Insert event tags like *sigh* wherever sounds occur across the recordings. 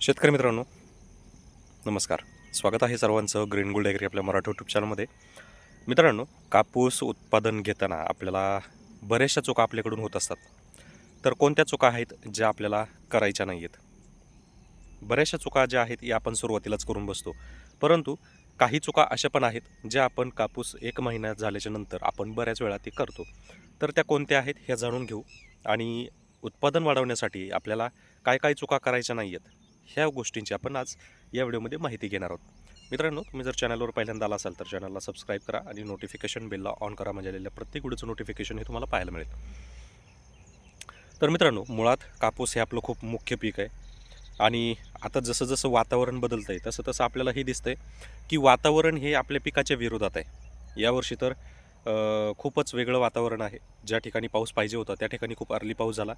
शेतकरी मित्रांनो नमस्कार. स्वागत आहे सर्वांचं ग्रीन गोल्ड ॲग्री आपल्या मराठी यूट्यूब चॅनलमध्ये मित्रांनो कापूस उत्पादन घेताना आपल्याला बऱ्याचशा चुका आपल्याकडून होत असतात. तर कोणत्या चुका आहेत ज्या आपल्याला करायच्या नाही आहेत बऱ्याचशा चुका ज्या आहेत या आपण सुरुवातीलाच करून बसतो. परंतु काही चुका अशा पण आहेत ज्या आपण कापूस एक महिना झाल्याच्यानंतर आपण बऱ्याच वेळा ते करतो. तर त्या कोणत्या आहेत ह्या जाणून घेऊ. आणि उत्पादन वाढवण्यासाठी आपल्याला काय काय चुका करायच्या नाही आहेत ह्या गोष्टींची आपण आज या व्हिडिओमध्ये माहिती घेणार आहोत. मित्रांनो तुम्ही जर चॅनलवर पहिल्यांदा आला असाल तर चॅनलला सबस्क्राईब करा आणि नोटिफिकेशन बेलला ऑन करा म्हणजे आलेल्या प्रत्येक व्हिडिओचं नोटिफिकेशन हे तुम्हाला पाहायला मिळेल. तर मित्रांनो मुळात कापूस हे आपलं खूप मुख्य पीक आहे. आणि आता जसं जसं वातावरण बदलतं आहे तसं तसं आपल्याला हे आहे की वातावरण हे आपल्या पिकाच्या विरोधात आहे. यावर्षी तर खूपच वेगळं वातावरण आहे. ज्या ठिकाणी पाऊस पाहिजे होता त्या ठिकाणी खूप अर्ली पाऊस झाला.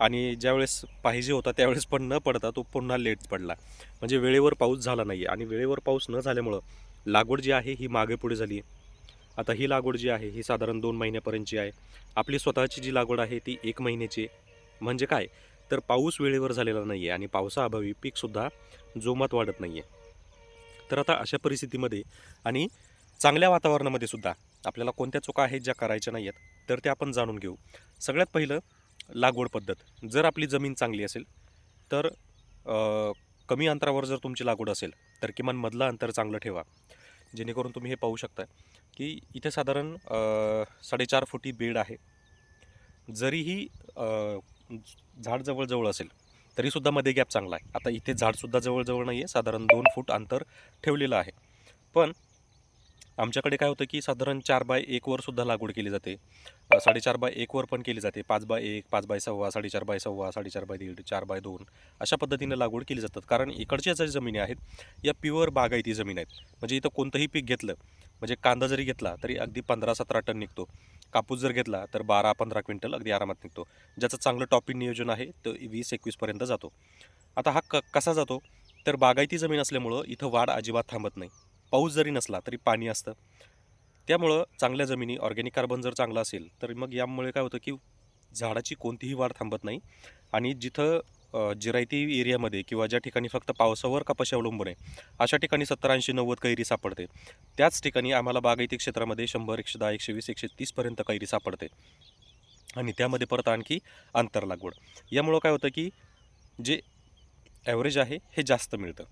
आणि ज्यावेळेस पाहिजे होता त्यावेळेस पण न पडता तो पुन्हा लेट पडला. म्हणजे वेळेवर पाऊस झाला नाही आणि वेळेवर पाऊस न झाल्यामुळं लागवड जी आहे ही मागे पुढे झाली आहे. आता ही लागवड जी आहे ही साधारण दोन महिन्यापर्यंतची आहे. आपली स्वतःची जी लागवड आहे ती एक महिन्याची म्हणजे काय? तर पाऊस वेळेवर झालेला नाही आहे आणि पावसाअभावी पीकसुद्धा जोमात वाढत नाही आहे तर आता अशा परिस्थितीमध्ये आणि चांगल्या वातावरणामध्ये सुद्धा आपल्याला कोणत्या चुका आहेत ज्या करायच्या नाही आहेत तर त्या आपण जाणून घेऊ. सगळ्यात पहिलं लागवड पद्धत. जर आपली जमीन चांगली असेल तर कमी अंतरावर जर तुमची लागवड असेल तर किमान मधलं अंतर चांगलं ठेवा. जेणेकरून तुम्ही हे पाहू शकता की इथे साधारण साडेचार फुटी बेड आहे. जरीही झाड जवळजवळ असेल तरीसुद्धा मध्ये गॅप चांगला आहे. आता इथे झाडसुद्धा जवळजवळ नाही आहे साधारण दोन फूट अंतर ठेवलेलं आहे. पण आमच्याकडे काय होतं की साधारण चार बाय एकवर सुद्धा लागवड केली जाते. साडेचार बाय एकवर पण केली जाते. पाच बाय एक पाच बाय सव्वा साडेचार बाय सव्वा साडेचार बाय दीड चार बाय दोन अशा पद्धतीने लागवड केली जातात. कारण इकडच्या ज्या जमिनी आहेत या प्युअर बागायती जमीन आहेत. म्हणजे इथं कोणतंही पीक घेतलं म्हणजे कांदा जरी घेतला तरी अगदी पंधरा सतरा टन निघतो. कापूस जर घेतला तर बारा पंधरा क्विंटल अगदी आरामात निघतो. ज्याचं चांगलं टॉपिंग नियोजन आहे तो वीस एकवीसपर्यंत जातो. आता हा क कसा जातो? तर बागायती जमीन असल्यामुळं इथं वाढ अजिबात थांबत नाही. पाऊस जरी नसला तरी पाणी असतं. त्यामुळं चांगल्या जमिनी ऑर्गॅनिक कार्बन जर चांगला असेल तर मग यामुळे काय होतं की झाडाची कोणतीही वाढ थांबत नाही. आणि जिथं जिरायती एरियामध्ये किंवा ज्या ठिकाणी फक्त पावसावर कपाशी अवलंबून आहे अशा ठिकाणी सत्तर ऐंशी नव्वद कैरी सापडते. त्याच ठिकाणी आम्हाला बागायती क्षेत्रामध्ये शंभर एकशे दहा एकशे वीस एकशे तीसपर्यंत कैरी सापडते. आणि त्यामध्ये परत आणखी आंतर लागवड यामुळं काय होतं की जे ॲव्हरेज आहे हे जास्त मिळतं.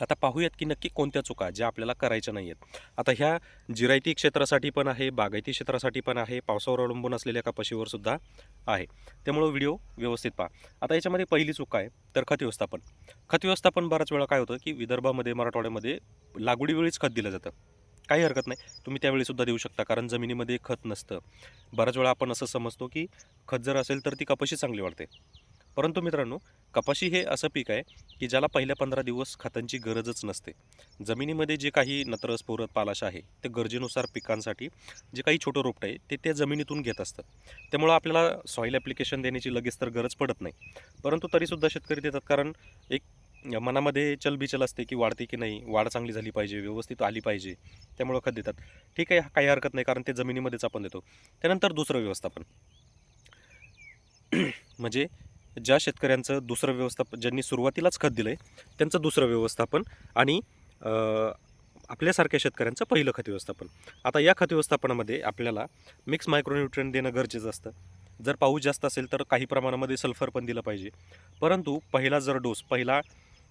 आता पाहूयात की नक्की कोणत्या चुका ज्या आपल्याला करायच्या नाही आहेत आता ह्या जिरायती क्षेत्रासाठी पण आहे बागायती क्षेत्रासाठी पण आहे पावसावर अवलंबून असलेल्या कपाशीवर सुद्धा आहे. त्यामुळं व्हिडिओ व्यवस्थित पहा. आता याच्यामध्ये पहिली चूक आहे तर खत व्यवस्थापन. खत व्यवस्थापन बऱ्याच वेळा काय होतं की विदर्भामध्ये मराठवाड्यामध्ये लागवडीवेळीच खत दिलं जातं. काही हरकत नाही. तुम्ही त्यावेळीसुद्धा देऊ शकता कारण जमिनीमध्ये खत नसतं. बऱ्याच वेळा आपण असं समजतो की खत जर असेल तर ती कपाशी चांगली वाढते. परंतु मित्रांनो कपाशी हे असं पीक आहे की ज्याला पहिल्या पंधरा दिवस खतांची गरजच नसते. जमिनीमध्ये जे काही नत्र स्फोरत पालाश आहे ते गरजेनुसार पिकांसाठी जे काही छोटं रोपटं आहे ते त्या जमिनीतून घेत असतात. त्यामुळं आपल्याला सॉईल ॲप्लिकेशन देण्याची लगेच तर गरज पडत नाही. परंतु तरीसुद्धा शेतकरी देतात कारण एक मनामध्ये चलबिचल असते की वाढते की नाही वाढ चांगली झाली पाहिजे व्यवस्थित आली पाहिजे त्यामुळं खत देतात. ठीक आहे काही हरकत नाही कारण ते जमिनीमध्येच आपण देतो. त्यानंतर दुसरं व्यवस्थापन. *clears throat* म्हणजे ज्या शेतकऱ्यांचं दुसरं व्यवस्थापन ज्यांनी सुरुवातीलाच खत दिलं आहे त्यांचं दुसरं व्यवस्थापन आणि आपल्यासारख्या शेतकऱ्यांचं पहिलं खत व्यवस्थापन. आता या खत व्यवस्थापनामध्ये आपल्याला मिक्स मायक्रोन्युट्रियन देणं गरजेचं असतं. जर पाऊस जास्त असेल तर काही प्रमाणामध्ये सल्फर पण दिलं पाहिजे. परंतु पहिला जर डोस पहिला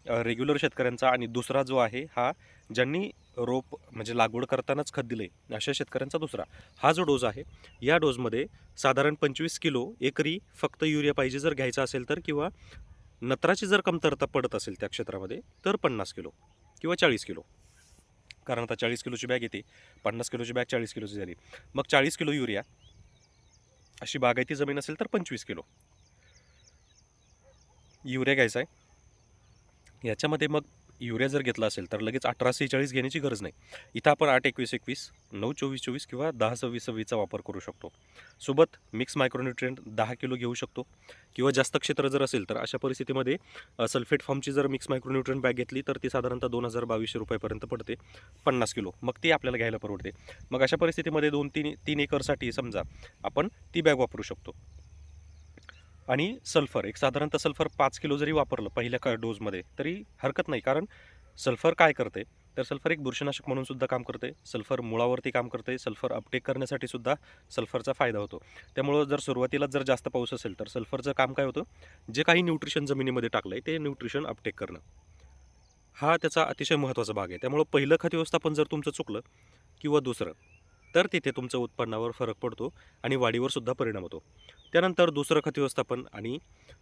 रेग्युलर शेतकऱ्यांचा आणि दुसरा जो आहे हा ज्यांनी रोप म्हणजे लागवड करतानाच खत दिले अशा शेतकऱ्यांचा दुसरा. हा जो डोस आहे या डोसमध्ये साधारण पंचवीस किलो एकरी फक्त युरिया पाहिजे जर घ्यायचा असेल तर किंवा नत्राची जर कमतरता पडत असेल त्या क्षेत्रामध्ये तर पन्नास किलो किंवा चाळीस किलो. कारण आता चाळीस किलोची बॅग येते पन्नास किलोची बॅग चाळीस किलोची झाली. मग चाळीस किलो युरिया अशी बागायती जमीन असेल तर पंचवीस किलो. युरिया घ्यायचा आहे. याच्यामध्ये मग युरिया जर घेतला असेल तर लगेच अठरा सेहेचाळीस घेण्याची गरज नाही. इथं आपण आठ एकवीस एकवीस नऊ चोवीस चोवीस किंवा दहा सव्वीस सव्वीसचा वापर करू शकतो. सोबत मिक्स मायक्रोन्युट्रियंट दहा किलो घेऊ शकतो. किंवा जास्त क्षेत्र जर असेल तर अशा परिस्थितीमध्ये सल्फेट फॉर्मची जर मिक्स मायक्रोन्युट्रियंट बॅग घेतली तर ती साधारणतः दोन हजार बावीसशे रुपयापर्यंत पडते. पन्नास किलो. मग ती आपल्याला घ्यायला परवडते. मग अशा परिस्थितीमध्ये दोन तीन तीन एकरसाठी समजा आपण ती बॅग वापरू शकतो. आणि सल्फर एक साधारणतः सल्फर पाच किलो जरी वापरलं पहिल्या का डोजमध्ये तरी हरकत नाही. कारण सल्फर काय करते? तर सल्फर एक बुरशीनाशक म्हणून सुद्धा काम करते. सल्फर मुळावरती काम करते. सल्फर अपटेक करण्यासाठी सुद्धा सल्फरचा फायदा होतो. त्यामुळं जर सुरुवातीला जर जास्त पाऊस असेल तर सल्फरचं काम काय होतं? जे काही न्यूट्रिशन जमिनीमध्ये टाकलं आहे ते न्यूट्रिशन अपटेक करणं. हा त्याचा अतिशय महत्त्वाचा भाग आहे. त्यामुळं पहिलं खत व्यवस्थापन जर तुमचं चुकलं किंवा दुसरं तर तिथे तुमचं उत्पन्नावर फरक पडतो आणि वाढीवर सुद्धा परिणाम होतो. त्यानंतर दुसरं खत व्यवस्थापन आणि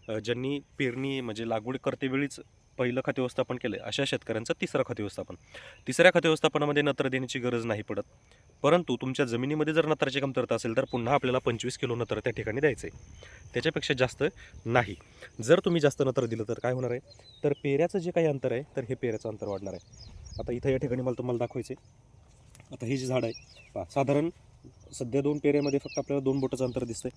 ज्यांनी पेरणी म्हणजे लागवड करतेवेळीच पहिलं खत व्यवस्थापन केलं अशा शेतकऱ्यांचं तिसरं खत व्यवस्थापन. तिसऱ्या खत व्यवस्थापनामध्ये नत्र देण्याची गरज नाही पडत. परंतु तुमच्या जमिनीमध्ये जर नत्राची कमतरता असेल तर पुन्हा आपल्याला पंचवीस किलो नत्र त्या ठिकाणी द्यायचं आहे त्याच्यापेक्षा जास्त नाही. जर तुम्ही जास्त नत्र दिलं तर काय होणार आहे? तर पेऱ्याचं जे काही अंतर आहे तर हे पेऱ्याचं अंतर वाढणार आहे. आता इथं या ठिकाणी मला तुम्हाला दाखवायचे आता हे जे झाड आहे पहा साधारण सध्या दोन पेऱ्यामध्ये फक्त आपल्याला दोन बोटाचं अंतर दिसतंय.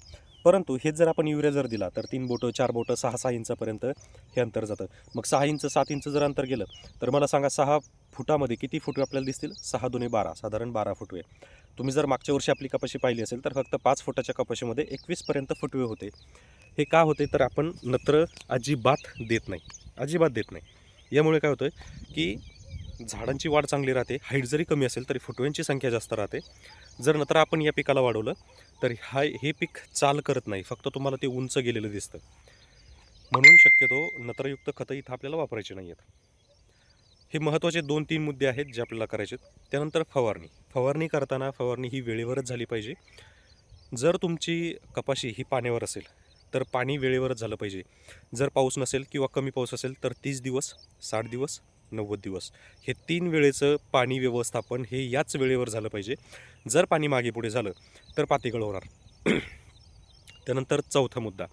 परंतु हेच जर आपण युरिया जर दिला तर तीन बोटं चार बोटं सहा सहा इंचापर्यंत हे अंतर जातं. मग सहा इंच सात इंच जर अंतर गेलं तर मला सांगा सहा फुटामध्ये किती फुटवे आपल्याला दिसतील? सहा दोन्ही बारा साधारण बारा फुटवे. तुम्ही जर मागच्या वर्षी आपली कपाशी पाहिली असेल तर फक्त पाच फुटाच्या कपाशीमध्ये एकवीसपर्यंत फुटवे होते. हे का होते? तर आपण नत्र अजिबात देत नाही. अजिबात देत नाही. यामुळे काय होतं की झाडांची वाढ चांगली राहते. हाईट जरी कमी असेल तरी फुटव्यांची संख्या जास्त राहते. जर नत्र आपण या पिकाला वाढवलं तर हा हे पीक चाल करत नाही. फक्त तुम्हाला ते उंच गेलेलं दिसतं. म्हणून शक्यतो नत्रयुक्त खतं इथं आपल्याला वापरायचे नाही आहेत हे महत्त्वाचे दोन तीन मुद्दे आहेत जे आपल्याला करायचे आहेत. त्यानंतर फवारणी. फवारणी करताना फवारणी ही वेळेवरच झाली पाहिजे. जर तुमची कपाशी ही पाण्यावर असेल तर पाणी वेळेवरच झालं पाहिजे. जर पाऊस नसेल किंवा कमी पाऊस असेल तर तीस दिवस साठ दिवस नव्वद दिवस. हे तीन वेळेचं पाणी व्यवस्थापन हे याच वेळेवर झालं पाहिजे. जर पाणी मागे पुढे झालं तर पातेगळ होणार. *clears throat* त्यानंतर चौथा मुद्दा.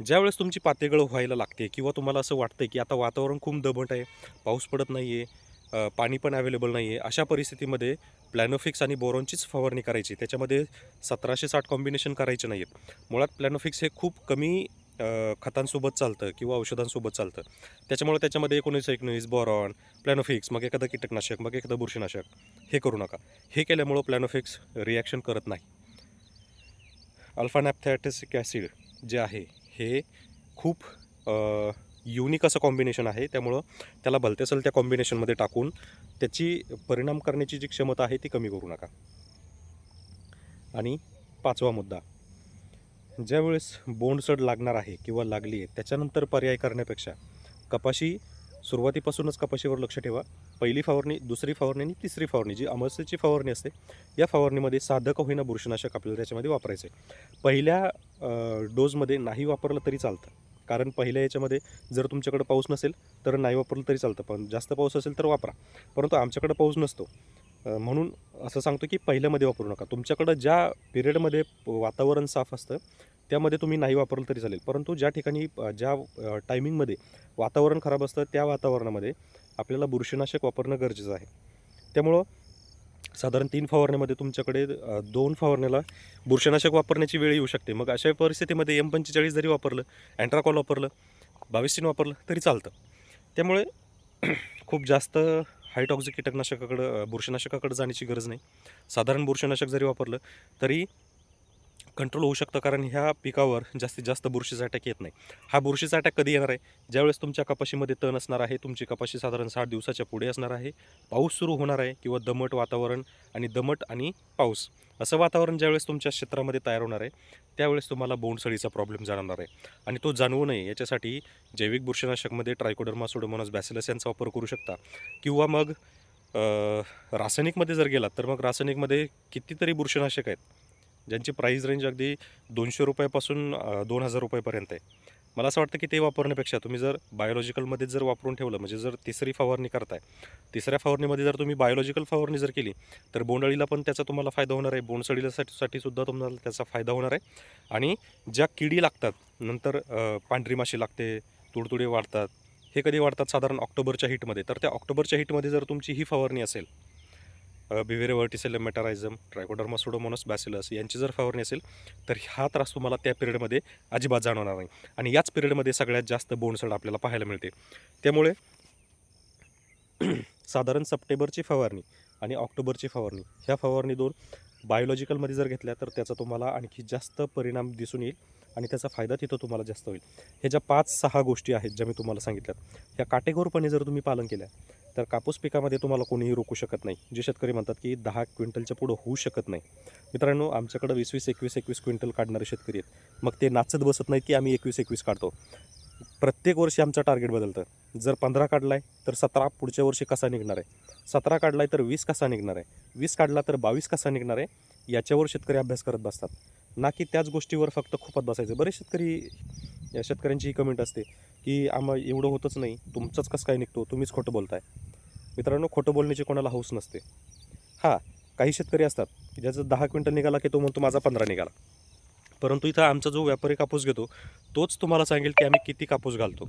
ज्यावेळेस तुमची पातेगळ व्हायला लागते किंवा तुम्हाला असं वाटतं की आता वातावरण खूप दबट आहे पाऊस पडत नाही आहे पाणी पण अवेलेबल नाही आहे अशा परिस्थितीमध्ये प्लॅनोफिक्स आणि बोरॉनचीच फवारणी करायची. त्याच्यामध्ये सतराशे साठ कॉम्बिनेशन करायचे नाही आहेत मुळात प्लॅनोफिक्स हे खूप कमी खतांसोबत चालतं किंवा औषधांसोबत चालतं. त्याच्यामुळे त्याच्यामध्ये एकोणीस एकोणीस बॉरॉन प्लॅनोफिक्स मग एखादं कीटकनाशक मग एखादं बुरशीनाशक हे करू नका. हे केल्यामुळं प्लॅनोफिक्स रिॲक्शन करत नाही. अल्फानॅपथॅटिसिक ॲसिड जे आहे हे खूप युनिक असं कॉम्बिनेशन आहे. त्यामुळं त्याला भलते असेल त्या कॉम्बिनेशनमध्ये टाकून त्याची परिणाम करण्याची जी क्षमता आहे ती कमी करू नका. आणि पाचवा मुद्दा. ज्यावेळेस बोंडसड लागणार आहे किंवा लागली आहे त्याच्यानंतर पर्याय करण्यापेक्षा कपाशी सुरुवातीपासूनच कपाशीवर लक्ष ठेवा. पहिली फवारणी दुसरी फवारणी आणि तिसरी फवारणी जी अमरसेची फवारणी असते या फवारणीमध्ये साधक होईना बुरशीनाशक आपल्याला त्याच्यामध्ये वापरायचं आहे पहिल्या डोजमध्ये नाही वापरलं तरी चालतं. कारण पहिल्या याच्यामध्ये जर तुमच्याकडं पाऊस नसेल तर नाही वापरलं तरी चालतं. पण जास्त पाऊस असेल तर वापरा. परंतु आमच्याकडं पाऊस नसतो. म्हणून असं सांगतो की पहिल्यामध्ये वापरू नका. तुमच्याकडं ज्या पिरियडमध्ये वातावरण साफ असतं त्यामध्ये तुम्ही नाही वापरलं तरी चालेल. परंतु ज्या ठिकाणी ज्या टायमिंगमध्ये वातावरण खराब असतं त्या वातावरणामध्ये आपल्याला बुरशीनाशक वापरणं गरजेचं आहे. त्यामुळं साधारण तीन फवारण्यामध्ये तुमच्याकडे दोन फवारण्याला बुरशीनाशक वापरण्याची वेळ येऊ शकते. मग अशा परिस्थितीमध्ये एम पंचेचाळीस जरी वापरलं अँट्राकॉल वापरलं बावीसटीन वापरलं तरी चालतं. त्यामुळे *clears throat* खूप जास्त हायटॉक्झिक कीटकनाशकाकडं बुरशीनाशकाकडे जाण्याची गरज नाही. साधारण बुरशीनाशक जरी वापरलं तरी कंट्रोल होऊ शकतं कारण ह्या पिकावर जास्तीत जास्त बुरशीचा अटॅक येत नाही. हा बुरशीचा अटॅक कधी येणार आहे? ज्यावेळेस तुमच्या कपाशीमध्ये तण असणार आहे तुमची कपाशी साधारण साठ दिवसाच्या पुढे असणार आहे. पाऊस सुरू होणार आहे किंवा दमट वातावरण आणि दमट आणि पाऊस असं वातावरण ज्यावेळेस तुमच्या क्षेत्रामध्ये तयार होणार आहे त्यावेळेस तुम्हाला बोंडसळीचा प्रॉब्लेम जाणवणार आहे. आणि तो जाणवू नये याच्यासाठी जैविक बुरशीनाशकमध्ये ट्रायकोडर्मा सोडोमोनस बॅसिलस यांचा वापर करू शकता. किंवा मग रासायनिकमध्ये जर गेलात तर मग रासायनिकमध्ये कितीतरी बुरशीनाशक आहेत. ज्यांची प्राईस रेंज अगदी दोनशे रुपयापासून दोन हजार रुपयापर्यंत आहे. मला असं वाटतं की ते वापरण्यापेक्षा तुम्ही जर बायोलॉजिकलमध्ये जर वापरून ठेवलं म्हणजे जर तिसरी फवारणी करताय तिसऱ्या फवारणीमध्ये जर तुम्ही बायोलॉजिकल फवारणी जर केली तर बोंडअळीला पण त्याचा तुम्हाला फायदा होणार आहे. बोंडसडीलासाठी सुद्धा तुम्हाला त्याचा फायदा होणार आहे. आणि ज्या किडी लागतात नंतर पांढरी माशी लागते तुडतुडे वाढतात हे कधी वाढतात? साधारण ऑक्टोबरच्या हिटमध्ये तर त्या ऑक्टोबरच्या हिटमध्ये जर तुमची ही फवारणी असेल beauveria verticillium metarhizium Trichoderma सोडोमोनस bacillus यांची जर फवारणी असेल तर हा त्रास तुम्हाला त्या पिरियडमध्ये अजिबात जाणवणार नाही. आणि याच पिरियडमध्ये सगळ्यात जास्त बोंडसड आपल्याला पाहायला मिळते. त्यामुळे *clears throat* साधारण सप्टेंबरची फवारणी आणि ऑक्टोबरची फवारणी ह्या फवारणी दोन बायोलॉजिकलमध्ये जर घेतल्या तर त्याचा तुम्हाला आणखी जास्त परिणाम दिसून येईल आणि त्याचा फायदा तिथं तुम्हाला जास्त होईल. ह्या ज्या पाच सहा गोष्टी आहेत ज्या मी तुम्हाला सांगितल्यात ह्या काटेकोरपणे जर तुम्ही पालन केल्या तर कापूस पिकामध्ये तुम्हाला कोणीही रोखू शकत नाही. जे शेतकरी म्हणतात की दहा क्विंटलच्या पुढं होऊ शकत नाही. मित्रांनो आमच्याकडं वीस वीस एकवीस एकवीस क्विंटल काढणारे शेतकरी आहेत. मग ते नाचत बसत नाहीत की आम्ही एकवीस एकवीस काढतो. प्रत्येक वर्षी आमचं टार्गेट बदलतं जर पंधरा काढला आहे तर सतरा पुढच्या वर्षी कसा निघणार आहे? सतरा काढला आहे तर वीस कसा निघणार आहे? वीस काढला तर बावीस कसा निघणार आहे? याच्यावर शेतकरी अभ्यास करत बसतात. ना की त्याच गोष्टीवर फक्त खूपच बसायचं. बरेच शेतकरी या शेतकऱ्यांची ही कमेंट असते. की आम्हा एवढं होतच नाही. तुमचंच कसं काय निघतो? तुम्हीच खोटं बोलताय. मित्रांनो खोटं बोलण्याची कोणाला हौस नसते. हां काही शेतकरी असतात की ज्याचं दहा क्विंटल निघाला की तो म्हणतो माझा पंधरा निघाला. परंतु इथं आमचा जो व्यापारी कापूस घेतो तोच तुम्हाला सांगेल की आम्ही किती कापूस घालतो.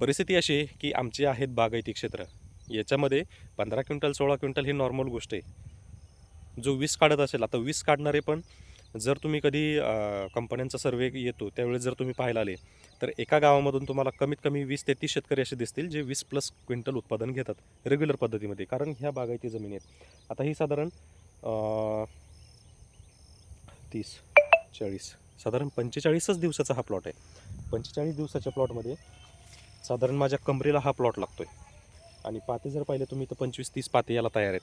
परिस्थिती अशी आहे की आमचे आहेत बागायती क्षेत्र. याच्यामध्ये पंधरा क्विंटल सोळा क्विंटल ही नॉर्मल गोष्ट आहे. जो वीस काढत असेल आता वीस काढणारे पण जर तुम्ही कधी कंपन्यांचा सर्वे येतो त्यावेळेस जर तुम्ही पाहायला आले तर एका गावामधून तुम्हाला कमीत कमी वीस ते तीस शेतकरी असे दिसतील जे वीस प्लस क्विंटल उत्पादन घेतात रेग्युलर पद्धतीमध्ये. कारण ह्या बागायती जमीन आहेत. आता ही साधारण तीस चाळीस साधारण पंचेचाळीसच दिवसाचा हा प्लॉट आहे. पंचेचाळीस दिवसाच्या प्लॉटमध्ये साधारण माझ्या कमरेला हा प्लॉट लागतो आहे आणि पाते जर पाहिले तुम्ही तर पंचवीस तीस पाते याला तयार आहेत.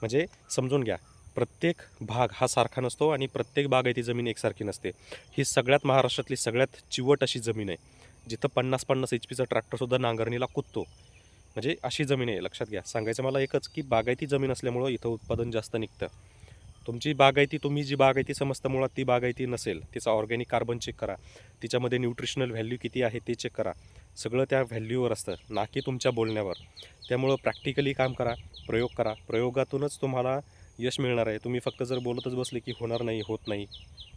म्हणजे समजून घ्या प्रत्येक भाग हा सारखा नसतो आणि प्रत्येक बागायती जमीन एकसारखी नसते. ही सगळ्यात महाराष्ट्रातली सगळ्यात चिवट अशी जमीन आहे. जिथं पन्नास पन्नास एच पीचा ट्रॅक्टरसुद्धा नांगरणीला कुदतो. म्हणजे अशी जमीन आहे लक्षात घ्या. सांगायचं मला एकच की बागायती जमीन असल्यामुळं इथं उत्पादन जास्त निघतं. तुमची बागायती तुम्ही जी बागायती समजता मुळात ती बागायती नसेल. तिचा ऑर्गॅनिक कार्बन चेक करा. तिच्यामध्ये न्यूट्रिशनल व्हॅल्यू किती आहे ते चेक करा. सगळं त्या व्हॅल्यूवर असतं. ना की तुमच्या बोलण्यावर. त्यामुळं प्रॅक्टिकली काम करा प्रयोग करा. प्रयोगातूनच तुम्हाला यश मिळणार आहे. तुम्ही फक्त जर बोलतच बसले की होणार नाही होत नाही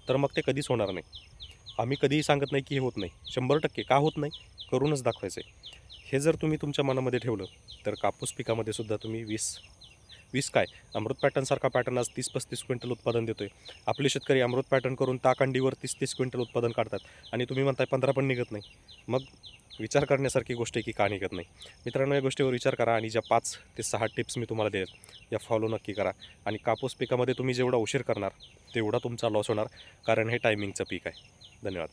तर मग ते कधीच होणार नाही. आम्ही कधीही सांगत नाही की हे होत नाही. शंभर टक्के का होत नाही? करूनच दाखवायचं आहे हे जर तुम्ही तुमच्या मनामध्ये ठेवलं तर कापूस पिकामध्ये सुद्धा तुम्ही वीस वीस काय? अमृत पॅटर्नसारखा पॅटर्न आज तीस पस्तीस क्विंटल उत्पादन देतोय. आपले शेतकरी अमृत पॅटर्न करून ताकांडीवर तीस तीस क्विंटल उत्पादन काढतात. आणि तुम्ही म्हणताय पंधरा पण निघत नाही. मग विचार करण्यासारखी गोष्ट आहे की का निघत नाही? मित्रांनो या गोष्टीवर विचार करा आणि ज्या पाच ते सहा टिप्स मी तुम्हाला देत या फॉलो नक्की करा. आणि कापूस पिकामध्ये तुम्ही जेवढा उशीर करणार तेवढा तुमचा लॉस होणार कारण हे टायमिंगचं पीक आहे. धन्यवाद.